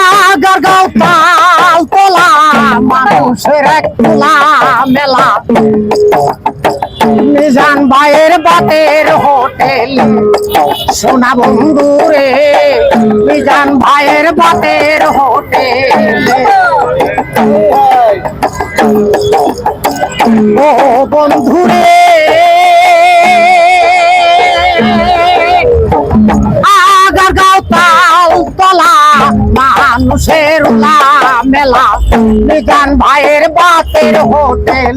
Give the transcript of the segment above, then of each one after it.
Agar গাও তাল তোলা মানুষের এক তোলা মেলা। মিজান ভাইয়ের বাতের হোটেল, সোনা বন্ধু রে মিজান ভাইয়ের বাতের হোটেল। ও বন্ধু রে মানুষের মেলা নিজান ভাইয়ের বাতের হোটেল।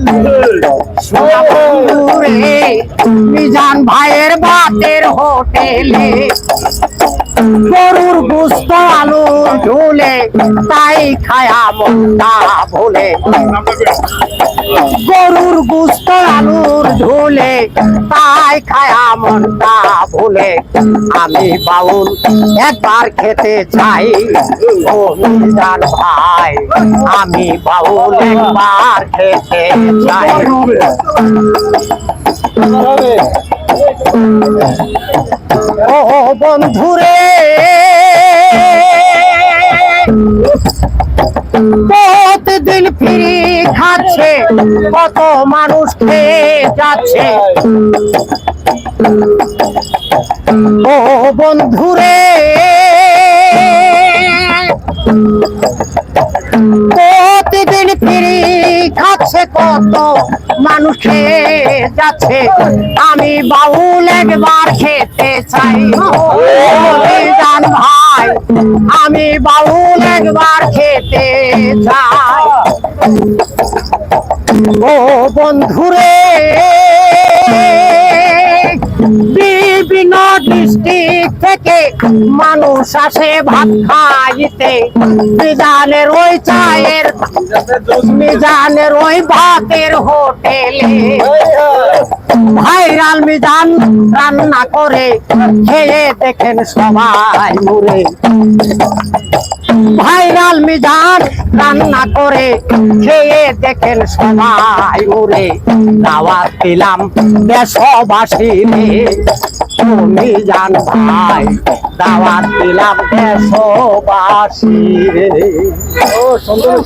নিজান ভাইয়ের বাতের হোটেলে। গরুর গুস্ত আলু ঝুলে, তাই খায়া মনটা ভুলে। গরুর গুস্ত আলুর ঝুলে, তাই খায়া মনটা ভুলে। আমি বাউল একবার খেতে চাই ভাই। আমি বাউল একবার খেতে চাই। ও বন্ধুরে প্রতিদিন ফিরি খাচ্ছে, কত মানুষ খেয়ে যাচ্ছে। ও বন্ধুরে ফিরি খাচ্ছে, কত মানুষ যাচ্ছে। আমি বাউল একবার খেতে চাই। জান ভাই। আমি বাউল একবার খেতে যাই ও বন্ধুরে থেকে মানুষ আসে ভাত খাইতে। মিজানের ওই চায়ের মিজানের ওই ভাতের হোটেলে। ভাইরাল মিজান রান্না করে, খেয়ে দেখেন সবাই মুরে। ভাইরাল মিজান রান্না করে, খেয়ে দেখেন সবাই মুরে। দাওয়াত দিলাম দেশবাসী তুমি জান ভাই দাওয়াত দিলাম দেশবাসী রে ও সুন্দর